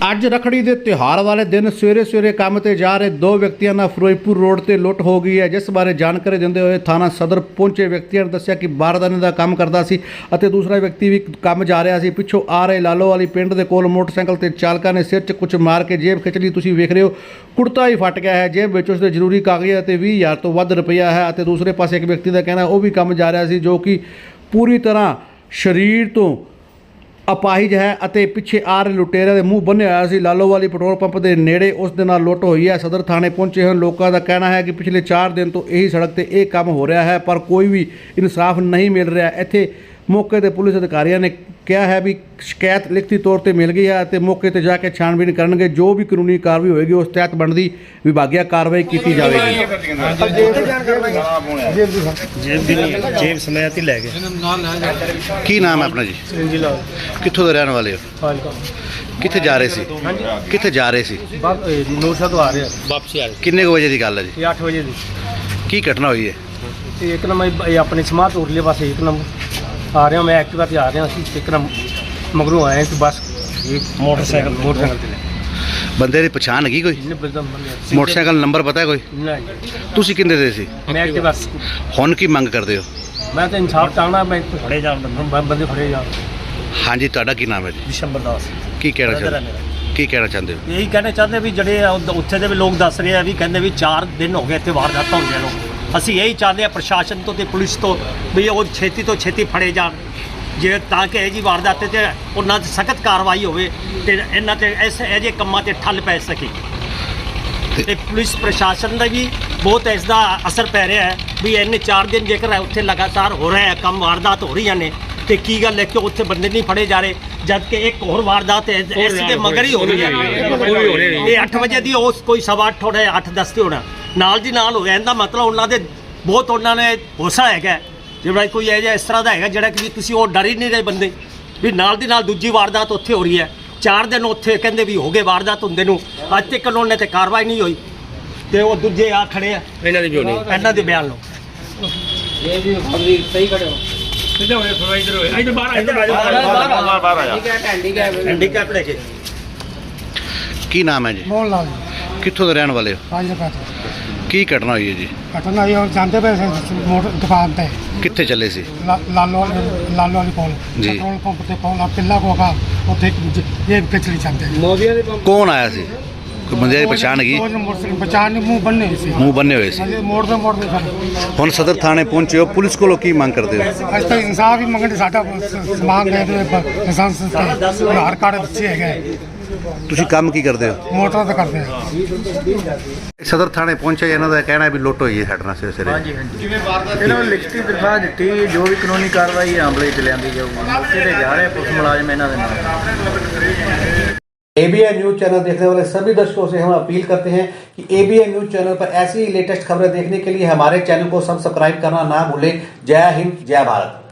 ਅੱਜ ਰਖੜੀ ਦੇ ਤਿਉਹਾਰ ਵਾਲੇ ਦਿਨ ਸਵੇਰੇ ਸਵੇਰੇ ਕੰਮ ਤੇ ਜਾ ਰਹੇ ਦੋ ਵਿਅਕਤੀਆਂ ਨਾਲ ਫਿਰੋਜ਼ਪੁਰ ਰੋਡ ਤੇ ਲੁੱਟ ਹੋ ਗਈ ਹੈ, ਜਿਸ ਬਾਰੇ ਜਾਣਕਾਰੀ ਦਿੰਦੇ ਹੋਏ ਥਾਣਾ ਸਦਰ ਪਹੁੰਚੇ ਵਿਅਕਤੀਆਂ ਨੇ ਦੱਸਿਆ ਕਿ ਬਾਰਦਾਨੇ ਦਾ ਕੰਮ ਕਰਦਾ ਸੀ ਅਤੇ ਦੂਸਰਾ ਵਿਅਕਤੀ ਵੀ ਕੰਮ ਜਾ ਰਿਹਾ ਸੀ। ਪਿੱਛੋਂ ਆ ਰਹੇ ਲਾਲੋ ਵਾਲੀ ਪਿੰਡ ਦੇ ਕੋਲ ਮੋਟਰਸਾਈਕਲ ਤੇ ਚਾਲਕਾਂ ਨੇ ਸਿਰ 'ਚ ਕੁਝ ਮਾਰ ਕੇ ਜੇਬ ਖਿੱਚ ਲਈ। ਤੁਸੀਂ ਵੇਖ ਰਹੇ ਹੋ, ਕੁੜਤਾ ਹੀ ਫਟ ਗਿਆ ਹੈ, ਜੇਬ ਵਿੱਚ ਉਸਦੇ ਜ਼ਰੂਰੀ ਕਾਗਜ਼ਾਤ ਤੇ 20000 ਤੋਂ ਵੱਧ ਰੁਪਇਆ ਹੈ ਅਤੇ ਦੂਸਰੇ ਪਾਸੇ ਇੱਕ ਵਿਅਕਤੀ ਦਾ ਕਹਿਣਾ, ਉਹ ਵੀ ਕੰਮ ਜਾ ਰਿਹਾ ਸੀ, ਜੋ ਕਿ ਪੂਰੀ ਤਰ੍ਹਾਂ ਸਰੀਰ ਤੋਂ ਅਪਾਹਿਜ ਹੈ ਅਤੇ ਪਿੱਛੇ ਆ ਰਹੇ ਲੁਟੇਰਿਆਂ ਦੇ ਮੂੰਹ ਬੰਨ੍ਹਿਆ ਹੋਇਆ ਸੀ। ਲਾਲੋਵਾਲੀ ਪੈਟਰੋਲ ਪੰਪ ਦੇ ਨੇੜੇ ਉਸ ਦੇ ਨਾਲ ਲੁੱਟ ਹੋਈ ਹੈ। ਸਦਰ ਥਾਣੇ ਪਹੁੰਚੇ ਹਨ ਲੋਕਾਂ ਦਾ ਕਹਿਣਾ ਹੈ ਕਿ ਪਿਛਲੇ 4 ਦਿਨ ਤੋਂ ਇਹੀ ਸੜਕ ਤੇ ਇਹ ਕੰਮ ਹੋ ਰਿਹਾ ਹੈ, ਪਰ ਕੋਈ ਵੀ ਇਨਸਾਫ ਨਹੀਂ ਮਿਲ ਰਿਹਾ। ਇੱਥੇ ਮੌਕੇ ਤੇ ਪੁਲਿਸ ਅਧਿਕਾਰੀਆਂ ਨੇ ਕਿਹਾ ਹੈ ਵੀ ਸ਼ਿਕਾਇਤ ਲਿਖਤੀ ਤੌਰ ਤੇ ਮਿਲ ਗਈ ਹੈ ਅਤੇ ਮੌਕੇ ਤੇ ਜਾ ਕੇ ਛਾਣਬੀਣ ਕਰਨਗੇ। ਜੋ ਵੀ ਕਾਨੂੰਨੀ ਕਾਰਵਾਈ ਹੋਏਗੀ ਉਸ ਤਹਿਤ ਬਣਦੀ ਵਿਭਾਗੀय ਕਾਰਵਾਈ ਕੀਤੀ ਜਾਵੇਗੀ। ਜੇਬ ਵੀ ਨਹੀਂ ਹੈ, ਜੇਬ ਸਮੇਤ ਹੀ ਲੈ ਗਏ ਕੀ। ਨਾਮ ਹੈ ਆਪਣਾ ਜੀ? ਕਿੱਥੋਂ ਦੇ ਰਹਿਣ ਵਾਲੇ ਹੋ? ਫਾਲਕਾ। ਕਿੱਥੇ ਜਾ ਰਹੇ ਸੀ? ਕਿੱਥੇ ਜਾ ਰਹੇ ਸੀ? ਬਾਪ ਤੋਂ ਆ ਰਿਹਾ ਵਾਪਸੀ ਆ ਰਹੀ ਕਿੰਨੇ ਕੁ ਵਜੇ ਦੀ ਗੱਲ ਹੈ ਜੀ? ਇਹ 8 ਵਜੇ ਦੀ। ਕੀ ਘਟਨਾ ਹੋਈ ਹੈ? ਤੇ ਇੱਕ ਨੰਬਰ ਇਹ- ਆਪਣੇ ਸਮਾਰਟ ਉਰਲੇ ਪਾਸੇ ਇੱਕ ਨੰਬਰ। ਆ ਰਿਹਾ ਮੈਂ ਐਕਟਿਵਾ ਤੇ ਆ ਰਿਹਾ ਸੀ ਇੱਕ ਨੰਬਰ ਮਗਰੋਂ ਆਇਆ ਕਿ ਬਸ ਇਹ ਮੋਟਰਸਾਈਕਲ ਮੋਟਰਸਾਈਕਲ ਤੇ ਬੰਦੇ ਦੀ ਪਛਾਣ ਹੈਗੀ ਕੋਈ? ਬੰਦਾ ਬੰਦੇ ਮੋਟਰਸਾਈਕਲ ਨੰਬਰ ਪਤਾ ਹੈ ਕੋਈ? ਨਹੀਂ। ਤੁਸੀਂ ਕਿੰਦੇ ਦੇ ਸੀ? ਮੈਂ ਐਕਟਿਵਾ ਹੁਣ ਕੀ ਮੰਗ ਕਰਦੇ ਹੋ? ਮੈਂ ਤਾਂ ਇਨਸਾਫ ਚਾਹਣਾ ਮੈਂ ਫੜੇ ਜਾਣ ਬੰਦੇ ਫੜੇ ਜਾਣ। ਹਾਂਜੀ ਤੁਹਾਡਾ ਕੀ ਨਾਮ ਹੈ ਜੀ? ਵਿਸ਼ੰਬਰ ਦਾਸ। ਕੀ ਕਹਿਣਾ brother ਹੈ ਚਾਹੁੰਦੇ? ਮੇਰਾ। ਕੀ ਕਹਿਣਾ ਚਾਹੁੰਦੇ ਹੋ? ਇਹੀ ਕਹਿਣਾ ਚਾਹੁੰਦੇ ਵੀ ਜਿਹੜੇ ਆ ਉੱਧ- ਉੱਥੇ ਦੇ ਵੀ ਲੋਕ ਦੱਸ ਰਹੇ ਆ ਵੀ ਕਹਿੰਦੇ ਵੀ 4 ਦਿਨ ਹੋ ਗਏ ਇੱਥੇ ਵਾਰਦਾਤਾਂ ਹੁੰਦੀਆਂ ਨੂੰ। ਅਸੀਂ ਇਹੀ ਚਾਹੁੰਦੇ ਆ ਪ੍ਰਸ਼ਾਸਨ ਤੋਂ ਤੇ ਪੁਲਿਸ ਤੋਂ ਵੀ ਉਹ ਛੇਤੀ ਤੋਂ ਛੇਤੀ ਫੜੇ ਜਾਣ। ਜੇ ਤਾਂ ਕਿ ਇਹ ਜੀ ਵਾਰਦਾਤ ਤੇ ਉਹਨਾਂ 'ਤੇ ਸਖਤ ਕਾਰਵਾਈ ਹੋਵੇ ਤੇ ਇਹਨਾਂ ਤੇ ਇਸ ਇਹ ਜਿਹੇ ਕੰਮਾਂ ਤੇ ਠੱਲ ਪੈ ਸਕੇ। ਤੇ ਪੁਲਿਸ ਪ੍ਰਸ਼ਾਸਨ ਦਾ ਵੀ ਬਹੁਤ ਇਸ ਦਾ ਅਸਰ ਪੈ ਰਿਹਾ ਹੈ ਵੀ ਇੰਨੇ 4 ਦਿਨ ਜੇਕਰ ਉੱਥੇ ਲਗਾਤਾਰ ਹੋ ਰਿਹਾ ਹੈ ਕੰਮ ਵਾਰਦਾਤ ਹੋ ਰਹੀਆਂ ਨੇ ਤੇ ਕੀ ਗੱਲ ਹੈ ਕਿ ਉੱਥੇ ਬੰਦੇ ਨਹੀਂ ਫੜੇ ਜਾ ਰਹੇ ਜਦ ਕਿ ਇੱਕ ਹੋਰ ਵਾਰਦਾਤ ਹੈ ਇਸ ਦੇ ਮਗਰ ਹੀ ਹੋ ਰਹੀ ਹੈ। ਇਹ 8 ਵਜੇ ਦੀ ਉਸ ਕੋਈ ਸਵਾ ਅੱਠ ਹੋਣਾ 8 10 ਤੇ ਹੋਣਾ। ਨਾਲ ਦੀ ਨਾਲ ਹੋ ਗਿਆ। ਇਹਦਾ ਮਤਲਬ ਉਹਨਾਂ ਦੇ ਬਹੁਤ ਉਹਨਾਂ ਨੇ ਹੌਸਲਾ ਹੈਗਾ। ਜਿਹੜਾ ਕੋਈ ਇਹ ਜਿਹਾ ਇਸ ਤਰ੍ਹਾਂ ਦਾ ਹੈਗਾ ਜਿਹੜਾ ਕਿ ਤੁਸੀਂ ਉਹ ਡਰ ਹੀ ਨਹੀਂ ਰਹੇ ਬੰਦੇ ਵੀ ਨਾਲ ਦੀ ਨਾਲ ਦੂਜੀ ਵਾਰਦਾਤ ਉੱਥੇ ਹੋ ਰਹੀ ਹੈ। ਚਾਰ ਦਿਨ ਉੱਥੇ ਕਹਿੰਦੇ ਵੀ ਹੋ ਗਏ ਵਾਰਦਾਤ ਹੁੰਦੇ ਨੂੰ। ਅੱਜ ਤੱਕ ਉਹਨਾਂ ਨੇ ਤੇ ਕਾਰਵਾਈ ਨਹੀਂ ਹੋਈ। ਤੇ ਉਹ ਦੂਜੇ ਆ ਖੜੇ ਆ। ਇਹਨਾਂ ਦੀ ਵੀ ਹੋਣੀ। ਇਹਨਾਂ ਦੇ ਬਿਆਨ ਲਓ। ਹੈਂਡੀਕੈਪ ਲੈ ਕੇ। ਕੀ ਨਾਮ ਹੈ ਜੀ? ਮੋਹਨ ਲਾਲ ਕਿੱਥੋਂ ਦੇ ਰਹਿਣ ਵਾਲੇ ਹੋ? ਪੰਜ ਰੁਪਏ ਕੀ ਘਟਨਾ ਹੋਈ ਹੈ ਜੀ? ਘਟਨਾ ਇਹ ਜਾਂਦੇ ਪਏ ਸੀ ਮੋਟਰ ਦੁਕਾਨ ਤੇ। ਕਿੱਥੇ ਚੱਲੇ ਸੀ? ਲਾ- ਲਾਲੋ ਲਾਲੋ ਵਾਲੀ ਕੋਲ। ਜੀ। ਪੈਟਰੋਲ ਪੰਪ ਤੇ ਕੋਲ ਆ ਪਿੱਲਾ ਕੋਗਾ ਉੱਥੇ ਇੱਕ ਦੂਜੇ ਇਹ ਕਿਚਲੀ ਜਾਂਦੇ ਕੌਣ ਆਇਆ ਸੀ? ਕੋਈ ਬੰਦੇ ਦੀ ਪਛਾਣ ਹੈਗੀ? ਉਹ ਮੋਟਰਸਾਈਕਲ ਪਛਾਣ ਨਹੀਂ ਮੂੰਹ ਬੰਨੇ ਸੀ। ਮੂੰਹ ਬੰਨੇ ਹੋਏ ਸੀ। ਹਾਂਜੀ ਮੋੜਦੇ ਮੋੜਦੇ ਫਿਰ ਹੁਣ ਸਦਰ ਥਾਣੇ ਪਹੁੰਚੇ ਹੋ ਪੁਲਿਸ ਕੋਲੋਂ ਕੀ ਮੰਗ ਕਰਦੇ ਹੋ? ਅੱਜ ਤਾਂ ਇਨਸਾਫ ਹੀ ਮੰਗਣ ਸਾਡਾ ਸ- ਸਮਾਨ ਦੇ ਦੇ ਲਾਇਸੈਂਸ ਤੇ ਆਧਾਰ ਕਾਰਡ ਦਿੱਤੇ ਹੈਗੇ। ਤੁਸੀਂ ਕੰਮ ਕੀ ਕਰਦੇ ਹੋ ਮੋਟਰ ਤੇ ਕਰਦੇ ਆ ਸਦਰ ਥਾਣੇ ਪਹੁੰਚੇ ਇਹਨਾਂ ਦਾ ਕਹਿਣਾ ਹੈ ਵੀ ਲੁੱਟ ਹੋਈ ਹੈ ਸਾਡੇ ਨਾਲ ਸਵੇਰੇ ਸਵੇਰੇ ਹਾਂਜੀ ਹਾਂਜੀ ਇਹਨਾਂ ਨੂੰ ਲਿਖਤੀ ਦਰਖਾਸਤ ਦਿੱਤੀ ਜੋ ਵੀ ਕਾਨੂੰਨੀ ਕਾਰਵਾਈ ਹੈ ਅਮਲੇ 'ਚ ਲਿਆਂਦੀ ਜਾਊਗੀ ਮੌਕੇ ਤੇ ਜਾ ਰਹੇ ਪੁਲਿਸ ਮੁਲਾਜ਼ਮ ਇਹਨਾਂ ਦੇ ਨਾਲ एबीएन न्यूज चैनल देखने वाले सभी दर्शकों से हम अपील करते हैं कि एबीएन न्यूज चैनल पर ऐसी ही लेटेस्ट खबरें देखने के लिए हमारे चैनल को सब्सक्राइब करना ना भूलें जय हिंद जय भारत